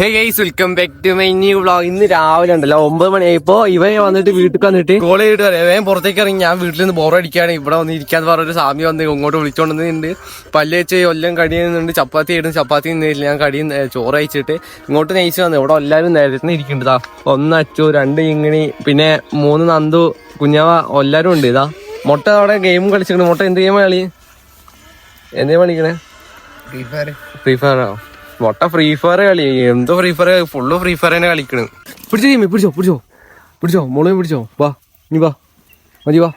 Hey guys welcome back to my new vlog ഇന്ന് രാവിലെ ഉണ്ടല്ലോ. ഒമ്പത് മണിയായപ്പോ ഇവയെ വന്നിട്ട് വീട്ടിൽ വന്നിട്ട് കോൾ ചെയ്തിട്ട് പറയാം. വേഗം പുറത്തേക്ക് ഇറങ്ങി. ഞാൻ വീട്ടിൽ നിന്ന് ബോറടിക്കാണ് ഇവിടെ വന്ന് ഇരിക്കാന്ന് പറഞ്ഞൊരു സാമി വന്ന് ഇങ്ങോട്ട് വിളിച്ചോണ്ടുണ്ട് പല്ല് വെച്ച് കൊല്ലം കടി ചെയ്യുന്നുണ്ട് ചപ്പാത്തി ഇടുന്നു ചപ്പാത്തി നിന്നില്ല ഞാൻ കടി ചോറ് അയച്ചിട്ട് ഇങ്ങോട്ട് നയിച്ചു വന്നു. ഇവിടെ എല്ലാവരും നേരത്തെ ഇരിക്കുന്നുണ്ട് ഒന്ന് അച്ചു രണ്ട് ഇങ്ങിണി പിന്നെ മൂന്ന് നന്ദു കുഞ്ഞാവ എല്ലാവരും ഉണ്ട് ഇതാ മുട്ട അവിടെ ഗെയിം കളിച്ചിട്ടുണ്ട് മുട്ട എന്ത് ഗെയിം കളി? എന്തേ പണിക്കണേ ഫ്രീ ഫയറോ മുട്ട ഫ്രീ ഫയർ കളി. എന്തോ free fire full free fire തന്നെ കളിക്കണ്. പിടിച്ചോ ഗെയിമി പിടിച്ചോ പിടിച്ചോ. പിടിച്ചോ മോളെ പിടിച്ചോ. വാ നീ വാ. മതി വാ.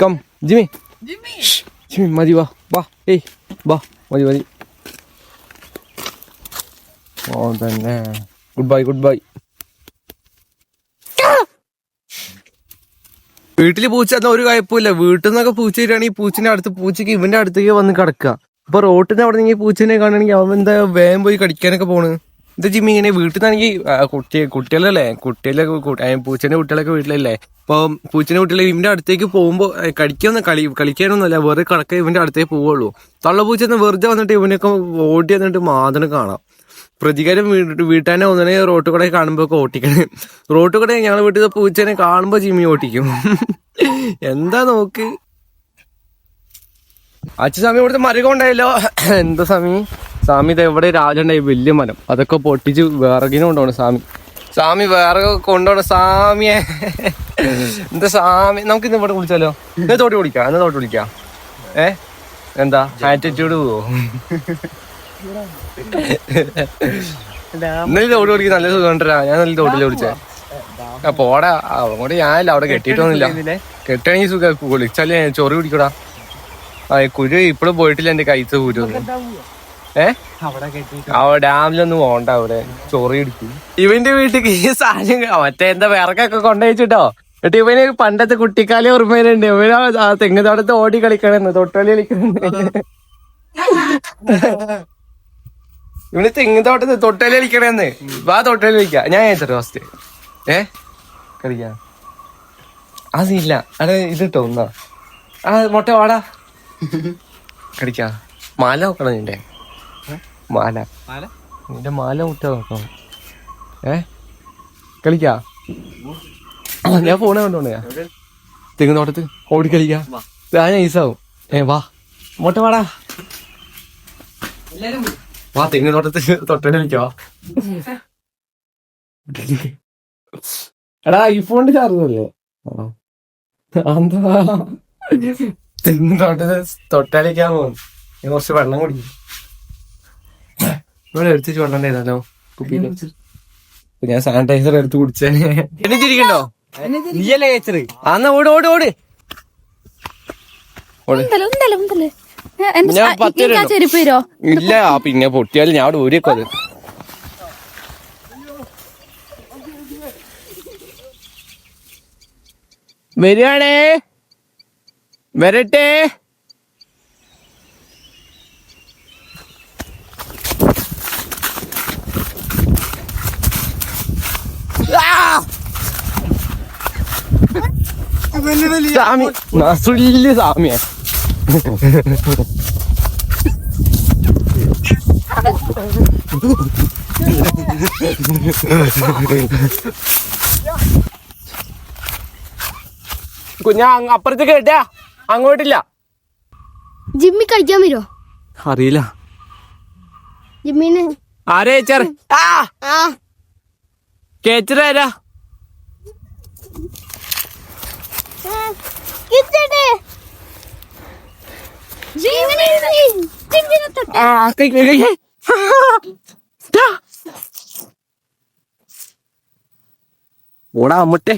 കം ജിമി ജിമി മതി വാ. വാ ഏയ് വാ മതി മതി. ഓ തന്നെ. ഗുഡ് ബൈ ഗുഡ് ബൈ വീട്ടിൽ പൂച്ച എന്നാ ഒരു കുഴപ്പമില്ല വീട്ടിൽ നിന്നൊക്കെ പൂച്ച വരികയാണെങ്കിൽ പൂച്ചിന്റെ അടുത്ത് പൂച്ചക്ക് ഇവന്റെ അടുത്തേക്ക് വന്ന് കിടക്കുക. അപ്പൊ റോട്ടിന് അവിടെ നിന്ന് പൂച്ചനെ കാണുകയാണെങ്കിൽ അവൻ എന്താ വേഗം പോയി കടിക്കാനൊക്കെ പോണ്. എന്താ ജിമ്മി ഇങ്ങനെ വീട്ടിൽ നിന്നാണെങ്കിൽ കുട്ടി കുട്ടികളല്ലേ? കുട്ടികളൊക്കെ പൂച്ചേന്റെ കുട്ടികളൊക്കെ വീട്ടിലല്ലേ? അപ്പൊ പൂച്ചേന്റെ കുട്ടികളെ ഇവന്റെ അടുത്തേക്ക് പോകുമ്പോ കടിക്കൊന്നും കളി കളിക്കാനൊന്നുമല്ല. വെറുതെ കടക്ക ഇവന്റെ അടുത്തേക്ക് പോവുള്ളൂ തള്ള പൂച്ച വെറുതെ വന്നിട്ട് ഇവനൊക്കെ ഓടി വന്നിട്ട് മാതണം കാണാം. പ്രതികാരം വീട്ടാനെ ഒന്നിനെ റോട്ട് കൂടെ കാണുമ്പോ ഓട്ടിക്കണേ. റോട്ട് കൂടെ ഞങ്ങൾ വീട്ടിൽ പൂച്ചനെ കാണുമ്പോ ജിമ്മി ഓട്ടിക്കും. എന്താ നോക്ക്? അച്ഛൻ സ്വാമി ഇവിടുത്തെ മരകം ഉണ്ടായല്ലോ. എന്താ സ്വാമി? സ്വാമി ഇത് എവിടെ രാജുണ്ടായി വലിയ മരം. അതൊക്കെ പൊട്ടിച്ച് വിറകിന് കൊണ്ടുപോകണം സ്വാമി. സ്വാമി വിറക് കൊണ്ടുപോകണം സ്വാമിയെ. എന്താ സ്വാമി? നമുക്ക് ഇന്ന് ഇവിടെ കുളിച്ചാലോ? ഇന്ന് തോട്ടി കുടിക്കാം എന്നാ തോട്ടി കുടിക്കാം ഏ? എന്താ? ആറ്റിറ്റ്യൂഡ് പോവോ? ഇന്നലെ തോട്ടി വിളിക്കാൻ നല്ല സുഖം ഉണ്ടരാ ഞാൻ നല്ല തോട്ടിൽ വിളിച്ചേ പോടാ. അങ്ങോട്ട് ഞാനില്ല അവിടെ കെട്ടിയിട്ടൊന്നുമില്ല. കെട്ടണെങ്കിൽ സുഖം. കുളിച്ചാലേ ചൊറി പിടിക്കടാ ആ കുരു ഇപ്പഴും പോയിട്ടില്ല എന്റെ കൈത്ത് കുരു. ഏ? അവിടെ ഡാമിലൊന്നും പോണ്ട അവിടെ. ചൊറി പിടിക്കും ഇവന്റെ വീട്ടിൽ ഈ സാധനം മറ്റേ എന്താ വിറകൊക്കെ കൊണ്ടുവച്ചിട്ടോ എന്നിട്ട് ഇവന് പണ്ടത്തെ കുട്ടിക്കാലേ ഓർമ്മയിലുണ്ട്. ഇവന് ആ തെങ്ങ് തോട്ടത്ത് ഓടി കളിക്കണെന്ന് തൊട്ടോലി കളിക്കണെന്ന്. ഇവന് തെങ്ങ് തോട്ടത്ത് തൊട്ടലി കളിക്കണെന്ന്. വാ തൊട്ടലി കളിക്ക. ഞാൻ അയച്ചിട്ട് ഫസ്റ്റ് ഏ? കളിക്ക. അതില്ല അവിടെ ഇതിട്ടോ ഒന്നാ ആ മുട്ട വാടാ. കടിക്കാ മാല നോക്കണം നിന്റെ. മാല. നിന്റെ മാല മുട്ട നോക്കണം ഏ? കളിക്കാ. ഞാൻ ഫോണ് കൊണ്ടോണയാ തെങ്ങ് തോട്ടത്ത്. ഓടി കളിക്കാ. ഞാൻ ഈസാവും ഏ വാ. മുട്ട വാടാ. വാ തെങ്ങ് തോട്ടത്തിൽ തൊട്ടേ കളിക്കാ എടാ ഐഫോണിന്റെ ചാർജ് അല്ലേ? എന്താ തെങ്ങ് തോട്ടത്തിൽ തൊട്ടാലിക്കാൻ പോകും ഞാൻ കുറച്ച് വെള്ളം കുടിക്കും. ഇവിടെ എടുത്തിട്ട് വെള്ളം ഉണ്ടായിരുന്നല്ലോ കുപ്പിയിൽ ഞാൻ സാനിറ്റൈസർ എടുത്ത് കുടിച്ചേ. എന്നിട്ടിരിക്കണ്ടോ നീയല്ലേ കഴിച്ചത്? അന്ന് ഓട് ഓട് ഓട്. ഓട് ഉണ്ടല്ലോ ഞാൻ. ചെരുപ്പ് തരോ ഇല്ല ആ പിന്നെ പൊട്ടിയാലും ഞാൻ അവിടെ ഊരിയേക്കോ അത് വരികയാണേ? വരട്ടെ? സാമി നസുല്യ സാമിയാ കുഞ്ഞാ അപ്പുറത്ത് അപ്പുറത്തേക്ക് കേട്ടാ അങ്ങോട്ടില്ല. ജിമ്മി കളിക്കാൻ വരുമോ അറിയില്ല. ജിമ്മിന്. ആരേ ചേർ ആ. ആ. കേച്ചറാരാ കിട്ടട്ടെ ജിമ്മിനെ ജിമ്മിനെ തൊട്ട് ആ കൈ കൈ കൈ ദാ. ഓടാ അമ്മട്ടെ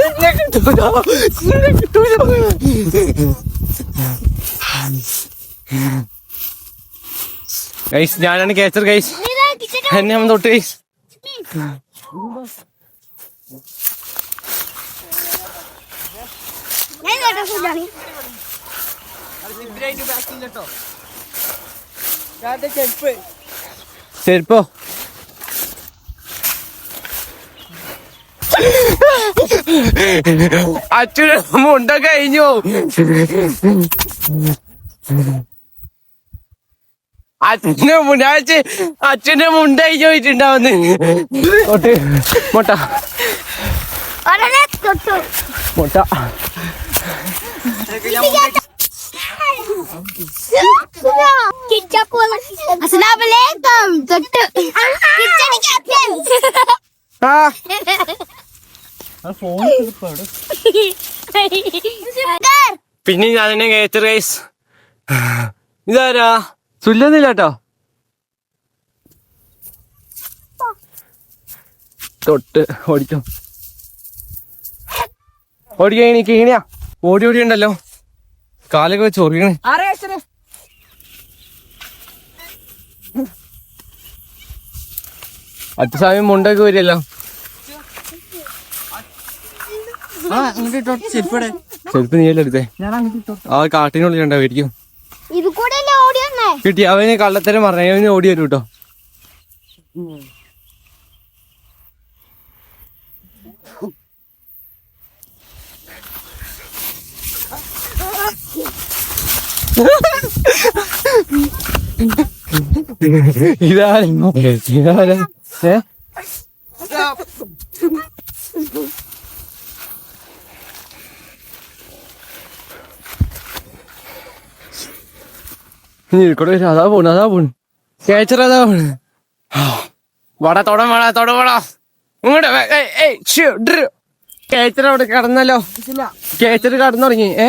എന്നെ കിട്ടൂല എന്നെ കിട്ടൂല. ഗൈസ് ഞാനാണ് ക്യാച്ചർ ഗൈസ് എന്നെ അമ്മ തൊട്ട് ഗൈസ് ചെരുപ്പോ അച്ഛന് മുണ്ട കഴിഞ്ഞു. അച്ഛന്റെ മുണ്ടാഴ്ച അച്ഛന്റെ മുണ്ട കഴിഞ്ഞു പോയിട്ടുണ്ടാവുന്നു തൊട്ട്. മുട്ട. മുട്ട അസ്സലാമലൈക്കും തൊട്ട്. ആ. പിന്നെ ഞാൻ തന്നെ കേച്ചർ ഗൈസ് ഇതാരാ? സുല്ലൊന്നുമില്ല കേട്ടോ തൊട്ട് ഓടിച്ചോ ഓടിക്കണി എനിക്ക് ഇങ്ങനെയാ. ഓടി ഓടി ഉണ്ടല്ലോ. കാലൊക്കെ വെച്ച് ഓടിക്കണേ അച്ഛസ്വാമി മുണ്ടൊക്കെ വരുമല്ലോ ചെരുപ്പ് എടുത്തേ? ആ കാട്ടിനുള്ളിൽ ഉണ്ടാവും കിട്ടി അവന് കള്ളത്തരം പറഞ്ഞു അവന് ഓടി വരും കേട്ടോ ഇതാരാ ഇതാരാ ഏ? ഇവിടെ വരും അതാ പോണു അതാ പോണു. കേച്ചർ അതാ പോണു. വട തൊടം വട തൊട വട. ഇങ്ങോട്ട് കേച്ചറ അവിടെ കടന്നല്ലോ. കേച്ചർ കടന്നുറങ്ങി ഏ?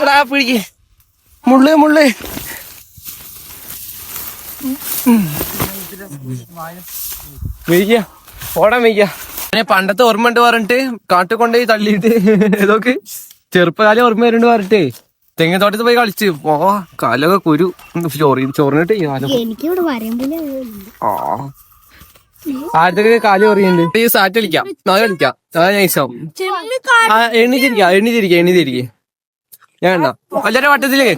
എടാ പിടിക്ക്. മുള്ളു മുള്ളു. വെയ്യ ഓടാൻ വെയ്യ പിന്നെ പണ്ടത്തെ ഓർമ്മ ഉണ്ട് പറഞ്ഞിട്ട് കാട്ടിൽ കൊണ്ടുപോയി തള്ളിയിട്ട്. ഏതൊക്കെ? ചെറുപ്പകാലം ഓർമ്മ വരുന്നുണ്ട് പറഞ്ഞിട്ടേ. തെങ്ങത്തോട്ടത്ത് പോയി കളിച്ച്. ഓ കാലൊക്കെ കുരു. ചോറി ചോറിനിട്ട് ആ. ആദ്യത്തെ കാൽ പറയുന്നുണ്ട് ഈ സാറ്റ് കളിക്കാം. നാളെ കളിക്കാം. നാളെ നൈസാവും. എണ്ണിച്ചിരിക്ക എണ്ണിച്ചിരിക്കാം എണ്ണിച്ചിരിക്കാം ഞാൻ എണ്ണ എല്ലാരും വട്ടത്തിലേക്ക്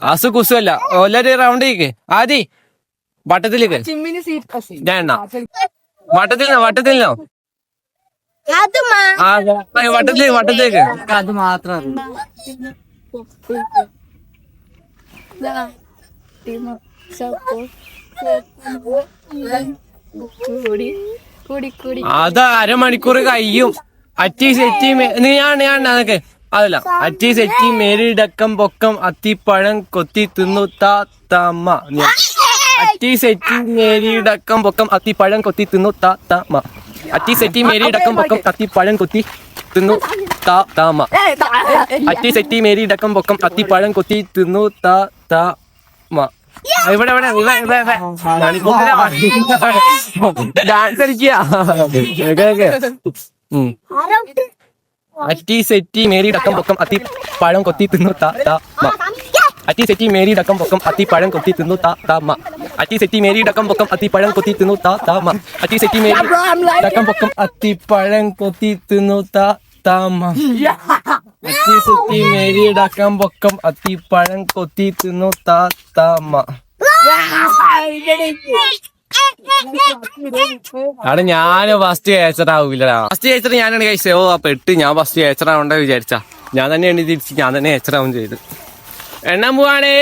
അസു കുസു അല്ല എല്ലാരും റൗണ്ട് ചെയ്യേ ആദി വട്ടത്തിലേക്ക്. ഞാൻ എണ്ണ വട്ടത്തിൽ നിന്നോ വട്ടത്തിൽ വട്ടത്തിലേക്ക് വട്ടത്തിലേക്ക്. അത് മാത്രം അത് അരമണിക്കൂർ കഴിയും. അറ്റി സെറ്റി നീ ഞാൻ ഞാൻ അതൊക്കെ അതല്ല. അറ്റി സെറ്റി മേരിടക്കം പൊക്കം അത്തിപ്പഴം കൊത്തി തിന്നു താ തമ്മ. അറ്റി സെറ്റി മേരിടക്കം പൊക്കം അത്തി പഴം കൊത്തി തിന്നു താ താമ അറ്റി സെറ്റി മേരിടക്കം പൊക്കം അത്തി പഴം കൊത്തി തിന്നു താ താമ അറ്റി സെറ്റി മേരിടക്കം പൊക്കം അത്തി പഴം കൊത്തി തിന്നു താ താമ ഇവിടെ ഇവിടെ ഡാൻസ് അടിക്കുക അറ്റി സെറ്റി മേരി ഡക്കം പൊക്കം അത്തി പഴം കൊത്തി തിന്നു താ താമ അറ്റി സെറ്റി മേരി ഡക്കം പൊക്കം അത്തി പഴം കൊത്തി തിന്നു താ താ മ. അറ്റി സെറ്റി മേരി ഡക്കം പൊക്കം അത്തിപ്പഴം പഴം കൊത്തി തിന്നു താ താമ അറ്റി സെറ്റി മേരി ഡക്കം പൊക്കം അത്തിപ്പഴം പഴം കൊത്തി തിന്നു താ താമ അറ്റി സെറ്റി മേരി ഡക്കം പൊക്കം അത്തിപ്പഴം പഴം കൊത്തി തിന്നു താ താമ അവിടെ ഞാൻ ഫസ്റ്റ് കേച്ചർ ആവൂലടാ ഫസ്റ്റ് ഏച്ചർ ഞാനാണ് കഴിച്ചത് ഓ അപ്പൊ എട്ട് ഞാൻ ഫസ്റ്റ് ഏച്ചറാവണ്ട ആവണ്ട വിചാരിച്ച. ഞാൻ തന്നെ എണ്ണി തിരിച്ച് ഞാൻ തന്നെ ഏച്ചറാവും ആവും ചെയ്ത് എണ്ണം പോവാണേ.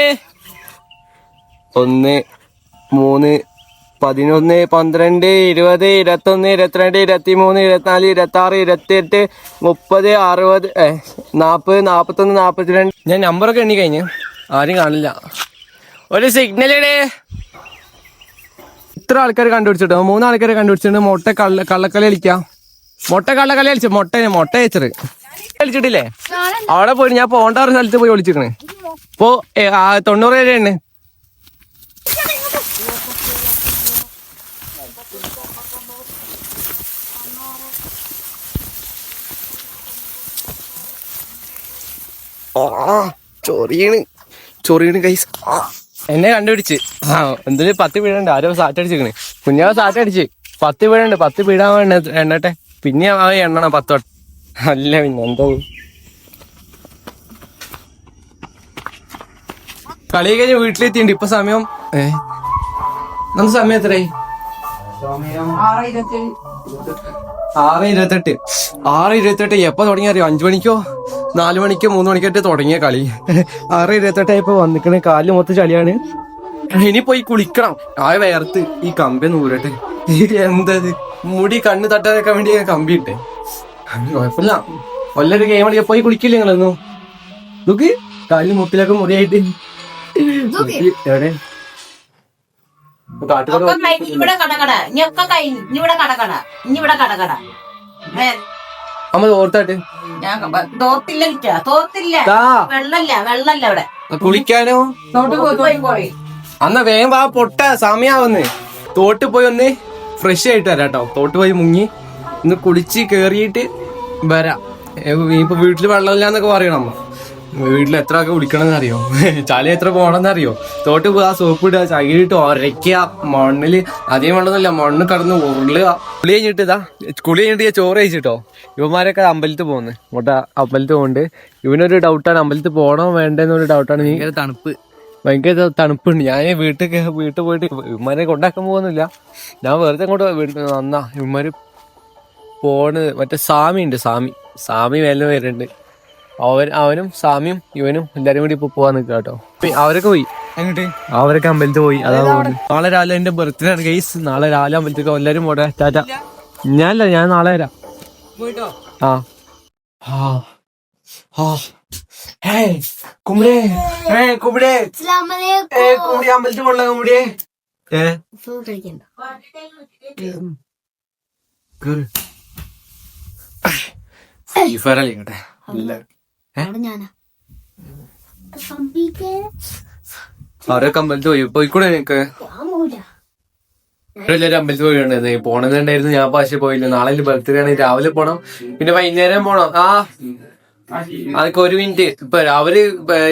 ഒന്ന് മൂന്ന് പതിനൊന്ന് പന്ത്രണ്ട് ഇരുപത് ഇരുപത്തൊന്ന് ഇരുപത്തിരണ്ട് ഇരുപത്തി മൂന്ന് ഇരുപത്തിനാല് ഇരുപത്തി ആറ് ഇരുപത്തിയെട്ട് മുപ്പത് അറുപത് നാൽപ്പത് നാൽപ്പത്തൊന്ന് നാൽപ്പത്തിരണ്ട് ഞാൻ നമ്പറൊക്കെ എണ്ണി കഴിഞ്ഞ്. ആരും കാണില്ല. ഒരു സിഗ്നൽ ഇടേ. ഇത്ര ആൾക്കാർ കണ്ടുപിടിച്ചിട്ടോ? മൂന്ന് ആൾക്കാരെ കണ്ടുപിടിച്ചിട്ടുണ്ട്. മുട്ട കള്ള കള്ളക്കളി കളിക്കാം. മുട്ട കള്ളക്കളി കളിച്ചു. മുട്ട മുട്ട അയച്ചറ് കളിച്ചിട്ടില്ലേ? അവിടെ പോയി ഞാൻ പോണ്ട ഒരു സ്ഥലത്ത് പോയി വിളിച്ചിരിക്കണേ ഇപ്പോ തൊണ്ണൂറ് രൂപയാണ് ചൊറിയണ്. ചൊറിയണ് കൈസ് എന്നെ കണ്ടുപിടിച്ച്. ആ എന്തൊരു പത്ത് പീഴുണ്ട് ആരോ സാറ്റ് അടിച്ചിരിക്കണ്. കുഞ്ഞാവ് സാറ്റ് അടിച്ച്. പത്ത് പീഴുണ്ട് പത്ത് വേണ്ട എണ്ണട്ടെ. പിന്നെ ആ എണ്ണണം പത്ത് വട്ടം അല്ല പിന്നെ എന്തോ. കളി കഴിഞ്ഞ് വീട്ടിലെത്തിണ്ട് ഇപ്പൊ സമയം ഏ? നമുക്ക് സമയം എത്രയായി? ആറ് ഇരുപത്തെട്ട്. ആറ് ഇരുപത്തെട്ട്. എപ്പോ തുടങ്ങി അറിയോ? അഞ്ചു മണിക്കോ? നാലു മണിക്ക് മൂന്ന് മണിക്കായിട്ട് തുടങ്ങിയ കളി. ആറ് ഇരുപത്തെട്ടായപ്പോ വന്നിക്കണ. കാലിൽ മൊത്തം ചളിയാണ്. ഇനി പോയി കുളിക്കണം. ആ വേർത്ത് ഈ കമ്പി നൂരട്ടെ എന്തത് മുടി കണ്ണ് തട്ടാതൊക്കെ വേണ്ടി ഞാൻ കമ്പി ഇട്ടെ. കുഴപ്പമില്ല. വല്ലൊരു ഗെയിം കളിയാ പോയി കുളിക്കില്ല നിങ്ങളൊന്നും? നോക്കി. കാലിൽ മുട്ടിലൊക്കെ മുറിയായിട്ട്. എവിടെ? ഇവിടെ കടകട. ഇനിയൊക്കെ കഴിഞ്ഞു ഇനി ഇവിടെ കടകട. ഇനി ഇവിടെ കടകട അമ്മ തോർത്തായിട്ട് ഞാൻ ക- തോർത്തില്ല കിട്ടാ തോർത്തില്ല. ദാ. വെള്ളല്ല വെള്ളല്ല അവിടെ കുളിക്കാനോ? തോട്ട് പോയി പോയി അന്ന വേഗം വാ പൊട്ട സമയാവുന്ന്. തോട്ട് പോയി ഒന്ന് ഫ്രഷ് ആയിട്ട് വരാം കേട്ടോ തോട്ട് പോയി മുങ്ങി. ഒന്ന് കുളിച്ച് കേറിയിട്ട് വരാം. ഏ, ഇപ്പൊ വീട്ടിൽ വെള്ളമില്ലാന്നൊക്കെ പറയണം അമ്മ. വീട്ടിൽ എത്ര ഒക്കെ കുടിക്കണമെന്ന് അറിയോ ചളി എത്ര പോകണമെന്ന് അറിയോ തോട്ട് പോയി ആ സോപ്പ് ഇടുക ചകിരിട്ട് ഉരയ്ക്കുക മണ്ണിൽ അധികം വെള്ളമൊന്നുമില്ല മണ്ണ് കടന്ന് ഉരുളുക. കുളി കഴിഞ്ഞിട്ട് ഇതാ കുളി കഴിഞ്ഞിട്ട് ഞാൻ ചോറ് കഴിച്ചിട്ടോ? ഇവന്മാരൊക്കെ അമ്പലത്തിൽ പോകുന്നു. ഇങ്ങോട്ട് അമ്പലത്തിൽ പോകുന്നുണ്ട് ഇവനൊരു ഡൗട്ടാണ് അമ്പലത്തിൽ പോകണോ വേണ്ടെന്നൊരു ഡൗട്ടാണ് നീ തണുപ്പ്. ഭയങ്കര തണുപ്പുണ്ട്. ഞാൻ വീട്ടിൽ വീട്ടിൽ പോയിട്ട് ഇവന്മാരെ കൊണ്ടാക്കാൻ പോകുന്നില്ല. ഞാൻ വെറുതെ അങ്ങോട്ട് വീട്ടിൽ നന്നാ ഇവന്മാര് പോണ് മറ്റേ സാമി ഉണ്ട് സാമി സാമി മേലെ വരുന്നുണ്ട്. അവൻ അവനും സാമിയും ഇവനും എല്ലാരും കൂടി ഇപ്പൊ പോവാൻ നിൽക്കുക കേട്ടോ അവരൊക്കെ പോയി. അവരൊക്കെ അമ്പലത്തിൽ പോയി. അതാണ് നാളെ രാവിലെ എന്റെ ബർത്ത്ഡേ ആണ് ഗൈസ് നാളെ രാവിലെ അമ്പലത്തിൽ എല്ലാരും പോട്ടെ. ടാറ്റ ഞാനല്ല ഞാൻ നാളെ വരാം. ആ. ആ. ആ. ഹേയ് കുമ്പടേ ഏ കുമ്പടേ ഏ കുമ്പടി അമ്പലത്തിൽ പോണല്ലോ കുമ്പടിയെ ഏ? കേറ് ഫ്രീ ഫയർ ഞാനാ. അവരൊക്കെ അമ്പലത്തിൽ പോയി. പോയിക്കൂടെ നിനക്ക്? എല്ലാവരും അമ്പലത്തിൽ പോയിട്ടുണ്ട് പോണെന്നുണ്ടായിരുന്നു ഞാൻ പക്ഷെ പോയില്ല. നാളെ ബർത്ത്ഡേ ആണ്. രാവിലെ പോണം. പിന്നെ വൈകുന്നേരം പോണം. ആ. അതൊക്കെ ഒരു മിനിറ്റ്. ഇപ്പൊ അവർ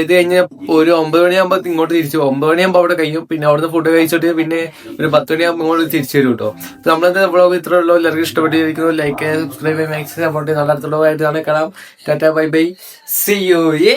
ഇത് കഴിഞ്ഞ ഒരു ഒമ്പത് മണിയാകുമ്പോ ഇങ്ങോട്ട് തിരിച്ചു. ഒമ്പത് മണിയാകുമ്പോ അവിടെ കഴിയും പിന്നെ അവിടുന്ന് ഫുഡ് കഴിച്ചിട്ട് പിന്നെ ഒരു പത്ത് മണിയാകുമ്പോൾ ഇങ്ങോട്ട് തിരിച്ചു വരും കേട്ടോ നമ്മളെന്താ വ്ളോഗ് ഇത്ര ഉള്ളൂ. എല്ലാവർക്കും ഇഷ്ടപ്പെട്ടിരിക്കുന്നു. ലൈക്ക് സബ്സ്ക്രൈബ് മാക്സിമം സപ്പോർട്ട് നല്ല അടുത്തുള്ളതായിട്ട് കാണാം. Tata bye bye. See you ഏ